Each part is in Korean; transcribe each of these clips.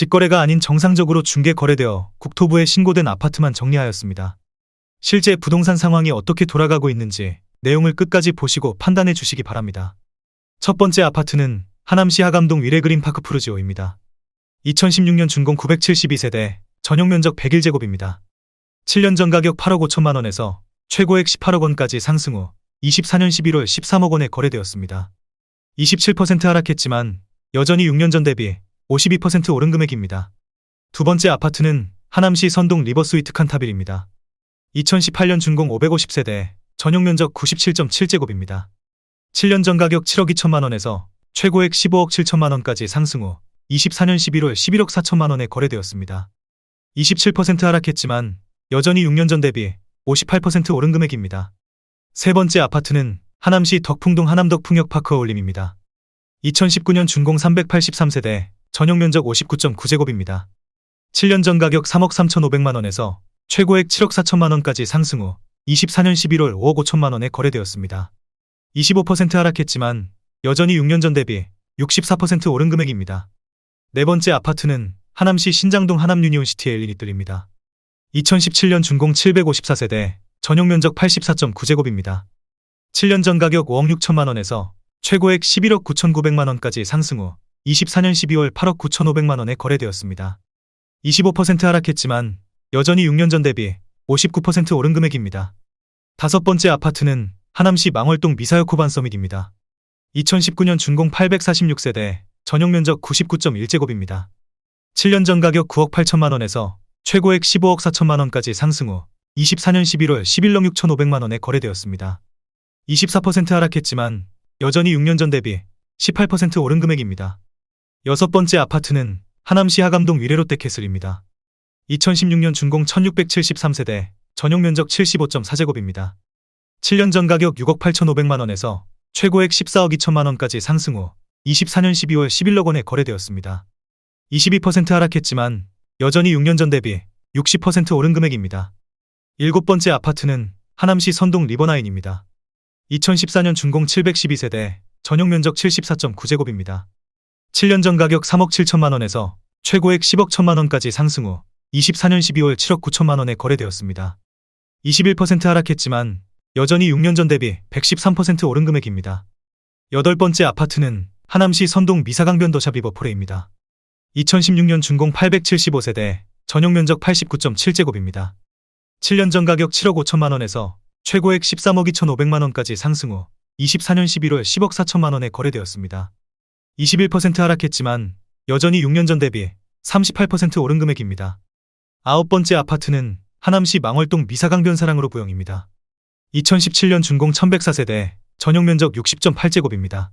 직거래가 아닌 정상적으로 중개 거래되어 국토부에 신고된 아파트만 정리하였습니다. 실제 부동산 상황이 어떻게 돌아가고 있는지 내용을 끝까지 보시고 판단해 주시기 바랍니다. 첫 번째 아파트는 하남시 하감동 위례그린파크 푸르지오입니다. 2016년 준공 972세대, 전용 면적 101제곱입니다. 7년 전 가격 8억 5천만 원에서 최고액 18억 원까지 상승 후 24년 11월 13억 원에 거래되었습니다. 27% 하락했지만 여전히 6년 전 대비 52% 오른 금액입니다. 두 번째 아파트는 하남시 선동 리버스위트 칸타빌입니다. 2018년 준공 550세대, 전용 면적 97.7제곱입니다. 7년 전 가격 7억 2천만 원에서 최고액 15억 7천만 원까지 상승 후 24년 11월 11억 4천만 원에 거래되었습니다. 27% 하락했지만 여전히 6년 전 대비 58% 오른 금액입니다. 세 번째 아파트는 하남시 덕풍동 하남덕풍역 파크 어울림입니다. 2019년 준공 383세대, 전용 면적 59.9제곱입니다. 7년 전 가격 3억 3,500만 원에서 최고액 7억 4천만 원까지 상승 후 24년 11월 5억 5천만 원에 거래되었습니다. 25% 하락했지만 여전히 6년 전 대비 64% 오른 금액입니다. 네 번째 아파트는 하남시 신장동 하남 유니온시티 엘리니뜰입니다. 2017년 준공 754세대, 전용 면적 84.9제곱입니다. 7년 전 가격 5억 6천만 원에서 최고액 11억 9,900만 원까지 상승 후 24년 12월 8억 9,500만 원에 거래되었습니다. 25% 하락했지만 여전히 6년 전 대비 59% 오른 금액입니다. 다섯 번째 아파트는 하남시 망월동 미사역 코반 서밋입니다. 2019년 준공 846세대, 전용 면적 99.1제곱입니다. 7년 전 가격 9억 8천만 원에서 최고액 15억 4천만 원까지 상승 후 24년 11월 11억 6,500만 원에 거래되었습니다. 24% 하락했지만 여전히 6년 전 대비 18% 오른 금액입니다. 여섯 번째 아파트는 하남시 하감동 위례롯데캐슬입니다. 2016년 준공 1673세대, 전용 면적 75.4제곱입니다. 7년 전 가격 6억 8,500만 원에서 최고액 14억 2천만 원까지 상승 후 24년 12월 11억 원에 거래되었습니다. 22% 하락했지만 여전히 6년 전 대비 60% 오른 금액입니다. 일곱 번째 아파트는 하남시 선동 리버나인입니다. 2014년 준공 712세대, 전용 면적 74.9제곱입니다. 7년 전 가격 3억 7천만 원에서 최고액 10억 1천만 원까지 상승 후 24년 12월 7억 9천만 원에 거래되었습니다. 21% 하락했지만 여전히 6년 전 대비 113% 오른 금액입니다. 여덟 번째 아파트는 하남시 선동 미사강변도샵 리버포레입니다. 2016년 준공 875세대, 전용 면적 89.7제곱입니다. 7년 전 가격 7억 5천만 원에서 최고액 13억 2천 5백만 원까지 상승 후 24년 11월 10억 4천만 원에 거래되었습니다. 21% 하락했지만 여전히 6년 전 대비 38% 오른 금액입니다. 아홉 번째 아파트는 하남시 망월동 미사강변 사랑으로 부영입니다. 2017년 준공 1104세대, 전용 면적 60.8제곱입니다.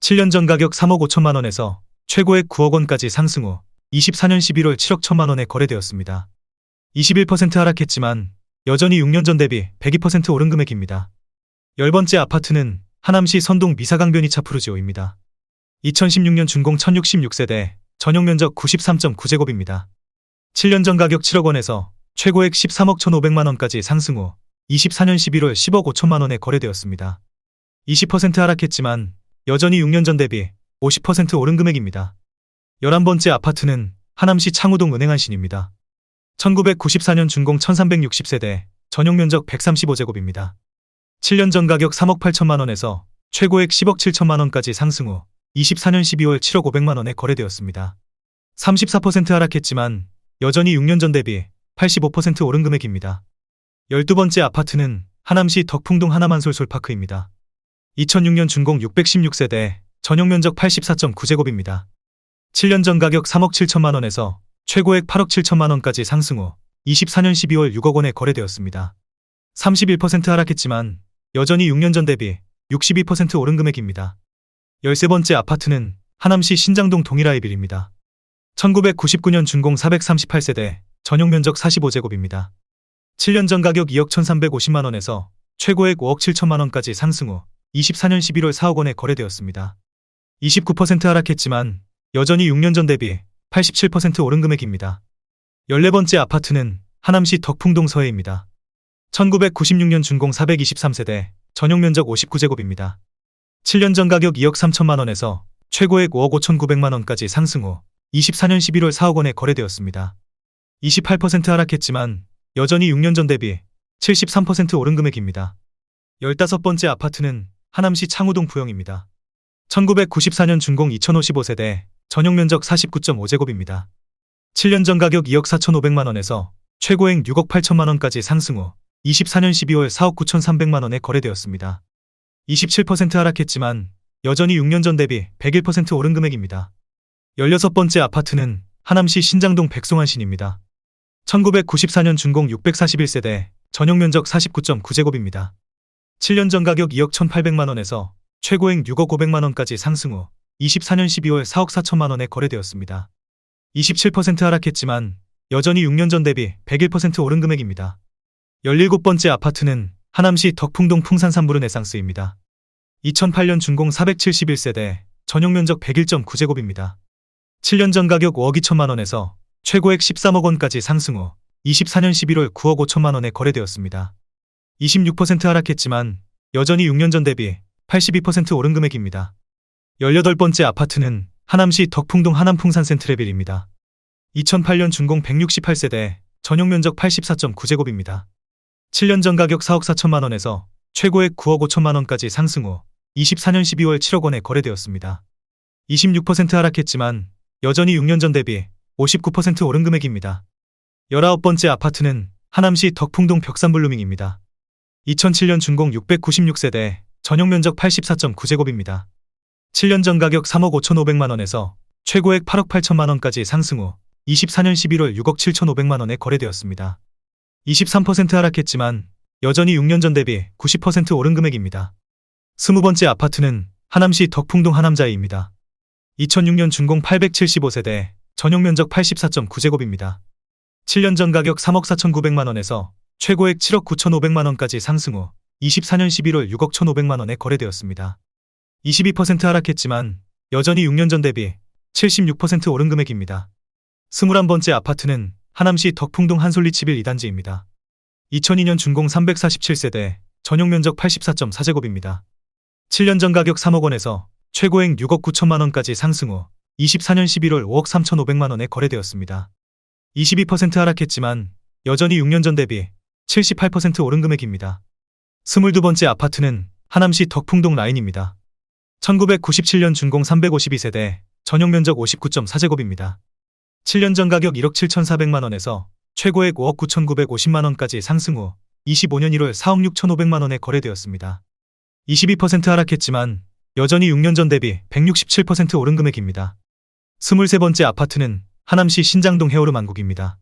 7년 전 가격 3억 5천만 원에서 최고액 9억 원까지 상승 후 24년 11월 7억 천만 원에 거래되었습니다. 21% 하락했지만 여전히 6년 전 대비 102% 오른 금액입니다. 열 번째 아파트는 하남시 선동 미사강변이 차프루지오입니다. 2016년 준공 1066세대, 전용 면적 93.9제곱입니다. 7년 전 가격 7억 원에서 최고액 13억 1,500만 원까지 상승 후 24년 11월 10억 5천만 원에 거래되었습니다. 20% 하락했지만 여전히 6년 전 대비 50% 오른 금액입니다. 11번째 아파트는 하남시 창우동 은행안신입니다. 1994년 준공 1360세대, 전용 면적 135제곱입니다. 7년 전 가격 3억 8천만 원에서 최고액 10억 7천만 원까지 상승 후 24년 12월 7억 5백만 원에 거래되었습니다. 34% 하락했지만 여전히 6년 전 대비 85% 오른 금액입니다. 12번째 아파트는 하남시 덕풍동 하남한솔솔파크입니다. 2006년 준공 616세대, 전용 면적 84.9제곱입니다. 7년 전 가격 3억 7천만 원에서 최고액 8억 7천만 원까지 상승 후 24년 12월 6억 원에 거래되었습니다. 31% 하락했지만 여전히 6년 전 대비 62% 오른 금액입니다. 13번째 아파트는 하남시 신장동 동일아이빌입니다. 1999년 준공 438세대, 전용 면적 45제곱입니다. 7년 전 가격 2억 1350만 원에서 최고액 5억 7천만 원까지 상승 후 24년 11월 4억 원에 거래되었습니다. 29% 하락했지만 여전히 6년 전 대비 87% 오른 금액입니다. 14번째 아파트는 하남시 덕풍동 서해입니다. 1996년 준공 423세대, 전용 면적 59제곱입니다. 7년 전 가격 2억 3천만 원에서 최고액 5억 5천 9백만 원까지 상승 후 24년 11월 4억 원에 거래되었습니다. 28% 하락했지만 여전히 6년 전 대비 73% 오른 금액입니다. 15번째 아파트는 하남시 창우동 부영입니다. 1994년 준공 2055세대 전용 면적 49.5제곱입니다. 7년 전 가격 2억 4,500만 원에서 최고액 6억 8천만 원까지 상승 후 24년 12월 4억 9,300만 원에 거래되었습니다. 27% 하락했지만 여전히 6년 전 대비 101% 오른 금액입니다. 16번째 아파트는 하남시 신장동 백송한신입니다. 1994년 준공 641세대 전용 면적 49.9제곱입니다. 7년 전 가격 2억 1,800만 원에서 최고액 6억 500만 원까지 상승 후 24년 12월 4억 4천만 원에 거래되었습니다. 27% 하락했지만 여전히 6년 전 대비 101% 오른 금액입니다. 17번째 아파트는 하남시 덕풍동 풍산산부르 네상스입니다. 2008년 준공 471세대 전용 면적 101.9제곱입니다. 7년 전 가격 5억 2천만 원에서 최고액 13억 원까지 상승 후 24년 11월 9억 5천만 원에 거래되었습니다. 26% 하락했지만 여전히 6년 전 대비 82% 오른 금액입니다. 18번째 아파트는 하남시 덕풍동 하남풍산 센트레빌입니다. 2008년 준공 168세대 전용 면적 84.9제곱입니다. 7년 전 가격 4억 4천만 원에서 최고액 9억 5천만 원까지 상승 후 24년 12월 7억 원에 거래되었습니다. 26% 하락했지만 여전히 6년 전 대비 59% 오른 금액입니다. 19번째 아파트는 하남시 덕풍동 벽산블루밍입니다. 2007년 준공 696세대 전용 면적 84.9제곱입니다. 7년 전 가격 3억 5,500만 원에서 최고액 8억 8천만 원까지 상승 후 24년 11월 6억 7,500만 원에 거래되었습니다. 23% 하락했지만 여전히 6년 전 대비 90% 오른 금액입니다. 20번째 아파트는 하남시 덕풍동 하남자이입니다. 2006년 준공 875세대 전용 면적 84.9제곱입니다. 7년 전 가격 3억 4,900만 원에서 최고액 7억 9,500만 원까지 상승 후 24년 11월 6억 1,500만 원에 거래되었습니다. 22% 하락했지만 여전히 6년 전 대비 76% 오른 금액입니다. 21번째 아파트는 하남시 덕풍동 한솔리 7일 2단지입니다. 2002년 준공 347세대 전용 면적 84.4제곱입니다. 7년 전 가격 3억 원에서 최고액 6억 9천만 원까지 상승 후 24년 11월 5억 3,500만 원에 거래되었습니다. 22% 하락했지만 여전히 6년 전 대비 78% 오른 금액입니다. 22번째 아파트는 하남시 덕풍동 라인입니다. 1997년 준공 352세대 전용 면적 59.4제곱입니다. 7년 전 가격 1억 7,400만 원에서 최고액 5억 9,950만 원까지 상승 후 25년 1월 4억 6,500만 원에 거래되었습니다. 22% 하락했지만 여전히 6년 전 대비 167% 오른 금액입니다. 23번째 아파트는 하남시 신장동 해오르 만국입니다.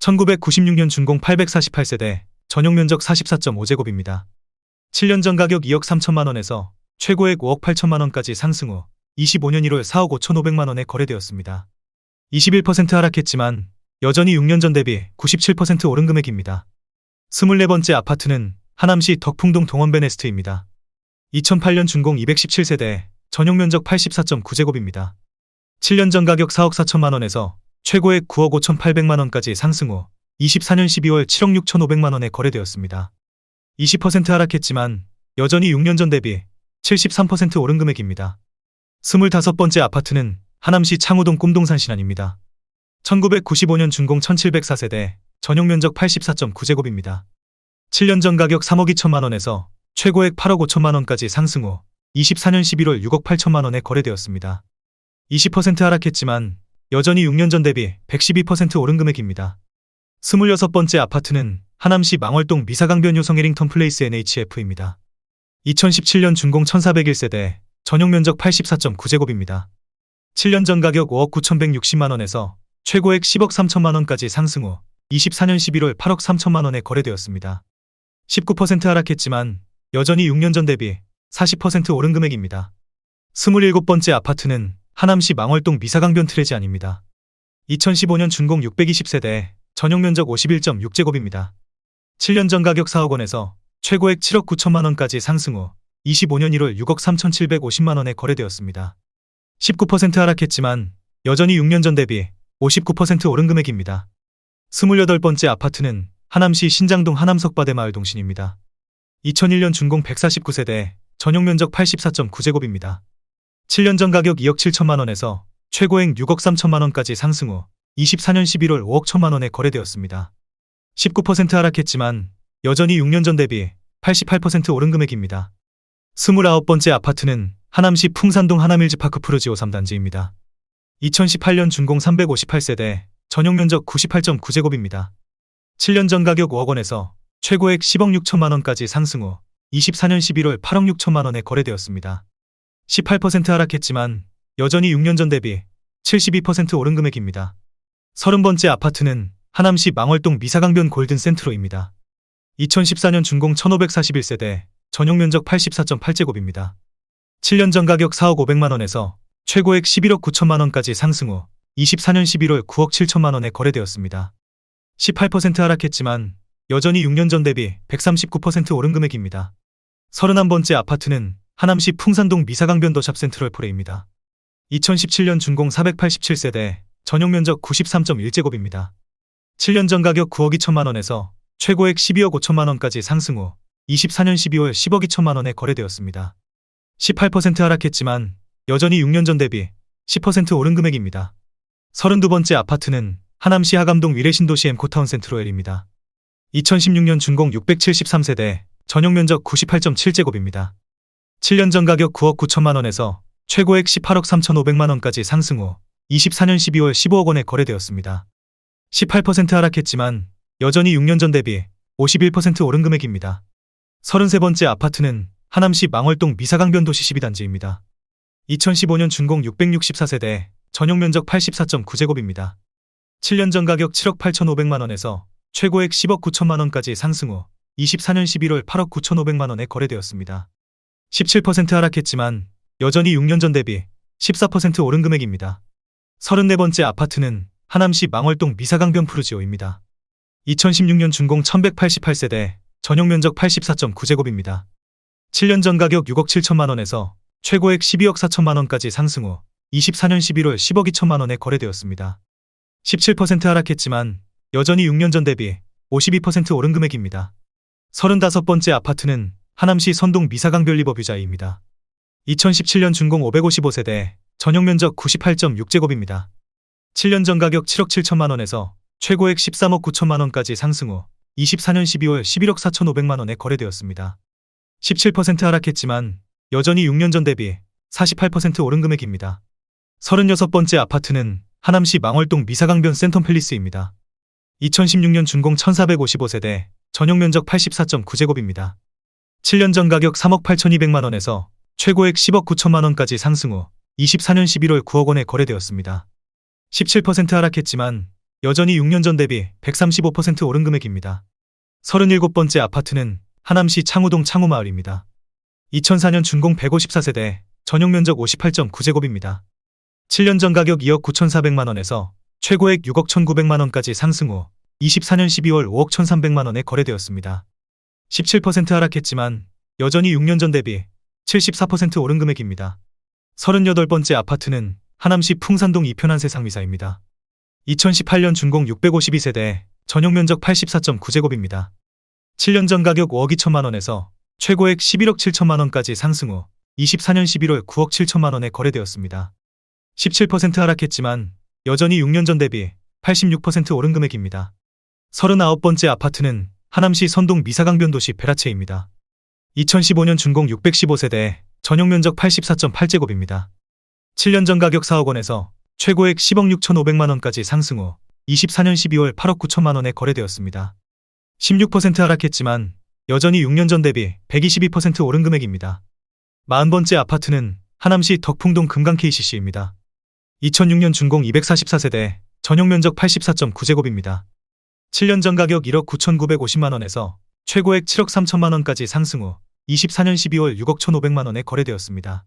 1996년 준공 848세대 전용 면적 44.5제곱입니다. 7년 전 가격 2억 3천만 원에서 최고액 5억 8천만 원까지 상승 후 25년 1월 4억 5천5백만 원에 거래되었습니다. 21% 하락했지만 여전히 6년 전 대비 97% 오른 금액입니다. 24번째 아파트는 하남시 덕풍동 동원베네스트입니다. 2008년 준공 217세대 전용 면적 84.9제곱입니다. 7년 전 가격 4억 4천만 원에서 최고액 9억 5천8백만 원까지 상승 후 24년 12월 7억 6천5백만 원에 거래되었습니다. 20% 하락했지만 여전히 6년 전 대비 73% 오른 금액입니다. 25번째 아파트는 하남시 창우동 꿈동산 신안입니다. 1995년 준공 1704세대 전용 면적 84.9제곱입니다. 7년 전 가격 3억 2천만 원에서 최고액 8억 5천만 원까지 상승 후 24년 11월 6억 8천만 원에 거래되었습니다. 20% 하락했지만 여전히 6년 전 대비 112% 오른 금액입니다. 26번째 아파트는 하남시 망월동 미사강변 요성 해링턴 플레이스 NHF입니다. 2017년 준공 1401세대 전용 면적 84.9제곱입니다. 7년 전 가격 5억 9,160만 원에서 최고액 10억 3천만 원까지 상승 후 24년 11월 8억 3천만 원에 거래되었습니다. 19% 하락했지만 여전히 6년 전 대비 40% 오른 금액입니다. 27번째 아파트는 하남시 망월동 미사강변 트레지안입니다. 2015년 준공 620세대 전용 면적 51.6제곱입니다. 7년 전 가격 4억 원에서 최고액 7억 9천만 원까지 상승 후 25년 1월 6억 3,750만 원에 거래되었습니다. 19% 하락했지만 여전히 6년 전 대비 59% 오른 금액입니다. 28번째 아파트는 하남시 신장동 하남석바대 마을 동신입니다. 2001년 준공 149세대 전용 면적 84.9제곱입니다. 7년 전 가격 2억 7천만 원에서 최고액 6억 3천만 원까지 상승 후 24년 11월 5억 1천만 원에 거래되었습니다. 19% 하락했지만 여전히 6년 전 대비 88% 오른 금액입니다. 29번째 아파트는 하남시 풍산동 하남일즈파크 푸르지오 3단지입니다. 2018년 준공 358세대, 전용 면적 98.9제곱입니다. 7년 전 가격 5억 원에서 최고액 10억 6천만 원까지 상승 후 24년 11월 8억 6천만 원에 거래되었습니다. 18% 하락했지만 여전히 6년 전 대비 72% 오른 금액입니다. 30번째 아파트는 하남시 망월동 미사강변 골든센트로입니다. 2014년 준공 1541세대, 전용 면적 84.8제곱입니다. 7년 전 가격 4억 500만 원에서 최고액 11억 9천만 원까지 상승 후 24년 11월 9억 7천만 원에 거래되었습니다. 18% 하락했지만 여전히 6년 전 대비 139% 오른 금액입니다. 31번째 아파트는 하남시 풍산동 미사강변 더샵 센트럴 포레입니다. 2017년 준공 487세대, 전용 면적 93.1제곱입니다. 7년 전 가격 9억 2천만 원에서 최고액 12억 5천만 원까지 상승 후 24년 12월 10억 2천만 원에 거래되었습니다. 18% 하락했지만 여전히 6년 전 대비 10% 오른 금액입니다. 32번째 아파트는 하남시 하감동 위례신도시 엠코타운 센트로엘입니다. 2016년 준공 673세대, 전용 면적 98.7제곱입니다. 7년 전 가격 9억 9천만 원에서 최고액 18억 3천5백만 원까지 상승 후 24년 12월 15억 원에 거래되었습니다. 18% 하락했지만 여전히 6년 전 대비 51% 오른 금액입니다. 33번째 아파트는 하남시 망월동 미사강변 도시 12단지입니다. 2015년 준공 664세대, 전용 면적 84.9제곱입니다. 7년 전 가격 7억 8천5백만 원에서 최고액 10억 9천만 원까지 상승 후 24년 11월 8억 9천5백만 원에 거래되었습니다. 17% 하락했지만 여전히 6년 전 대비 14% 오른 금액입니다. 34번째 아파트는 하남시 망월동 미사강변 푸르지오입니다. 2016년 준공 1188세대, 전용 면적 84.9제곱입니다. 7년 전 가격 6억 7천만 원에서 최고액 12억 4천만 원까지 상승 후 24년 11월 10억 2천만 원에 거래되었습니다. 17% 하락했지만 여전히 6년 전 대비 52% 오른 금액입니다. 35번째 아파트는 하남시 선동 미사강변 리버뷰자이입니다. 2017년 준공 555세대, 전용 면적 98.6제곱입니다. 7년 전 가격 7억 7천만 원에서 최고액 13억 9천만 원까지 상승 후 24년 12월 11억 4천 5백만 원에 거래되었습니다. 17% 하락했지만 여전히 6년 전 대비 48% 오른 금액입니다. 36번째 아파트는 하남시 망월동 미사강변 센텀팰리스입니다. 2016년 준공 1455세대, 전용 면적 84.9제곱입니다. 7년 전 가격 3억 8천2백만 원에서 최고액 10억 9천만 원까지 상승 후 24년 11월 9억 원에 거래되었습니다. 17% 하락했지만 여전히 6년 전 대비 135% 오른 금액입니다. 37번째 아파트는 하남시 창우동 창우마을입니다. 2004년 준공 154세대, 전용 면적 58.9제곱입니다. 7년 전 가격 2억 9,400만 원에서 최고액 6억 1,900만 원까지 상승 후 24년 12월 5억 1,300만 원에 거래되었습니다. 17% 하락했지만 여전히 6년 전 대비 74% 오른 금액입니다. 38번째 아파트는 하남시 풍산동 이편한 세상미사입니다. 2018년 준공 652세대, 전용 면적 84.9제곱입니다. 7년 전 가격 5억 2천만 원에서 최고액 11억 7천만 원까지 상승 후 24년 11월 9억 7천만 원에 거래되었습니다. 17% 하락했지만 여전히 6년 전 대비 86% 오른 금액입니다. 39번째 아파트는 하남시 선동 미사강변 도시 베라체입니다. 2015년 준공 615세대, 전용 면적 84.8제곱입니다. 7년 전 가격 4억 원에서 최고액 10억 6천5백만 원까지 상승 후 24년 12월 8억 9천만 원에 거래되었습니다. 16% 하락했지만 여전히 6년 전 대비 122% 오른 금액입니다. 40번째 아파트는 하남시 덕풍동 금강 KCC입니다. 2006년 준공 244세대, 전용 면적 84.9제곱입니다. 7년 전 가격 1억 9,950만 원에서 최고액 7억 3천만 원까지 상승 후 24년 12월 6억 1,500만 원에 거래되었습니다.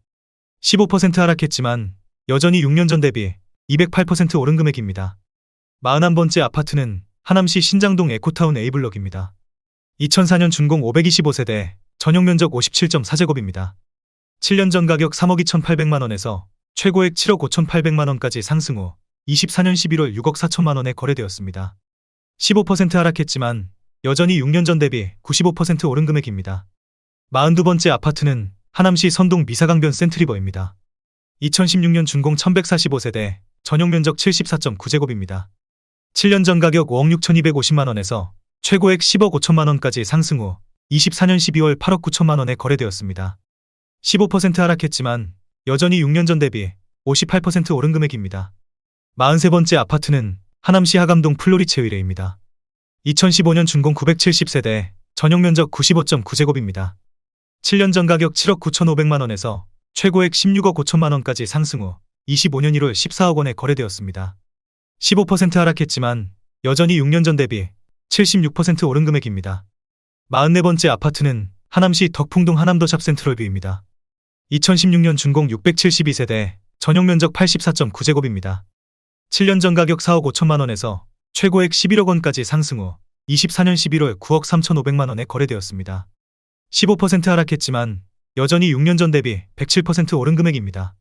15% 하락했지만 여전히 6년 전 대비 208% 오른 금액입니다. 41번째 아파트는 하남시 신장동 에코타운 A블럭입니다. 2004년 준공 525세대, 전용 면적 57.4제곱입니다. 7년 전 가격 3억 2,800만 원에서 최고액 7억 5,800만 원까지 상승 후 24년 11월 6억 4천만 원에 거래되었습니다. 15% 하락했지만 여전히 6년 전 대비 95% 오른 금액입니다. 42번째 아파트는 하남시 선동 미사강변 센트리버입니다. 2016년 준공 1145세대, 전용 면적 74.9제곱입니다. 7년 전 가격 5억 6,250만 원에서 최고액 10억 5천만 원까지 상승 후 24년 12월 8억 9천만 원에 거래되었습니다. 15% 하락했지만 여전히 6년 전 대비 58% 오른 금액입니다. 43번째 아파트는 하남시 하감동 플로리체 의뢰입니다. 2015년 준공 970세대, 전용 면적 95.9제곱입니다. 7년 전 가격 7억 9,500만 원에서 최고액 16억 5천만 원까지 상승 후 25년 1월 14억 원에 거래되었습니다. 15% 하락했지만 여전히 6년 전 대비 76% 오른 금액입니다. 44번째 아파트는 하남시 덕풍동 하남더 샵 센트럴뷰입니다. 2016년 준공 672세대, 전용 면적 84.9제곱입니다. 7년 전 가격 4억 5천만 원에서 최고액 11억 원까지 상승 후 24년 11월 9억 3,500만 원에 거래되었습니다. 15% 하락했지만 여전히 6년 전 대비 107% 오른 금액입니다.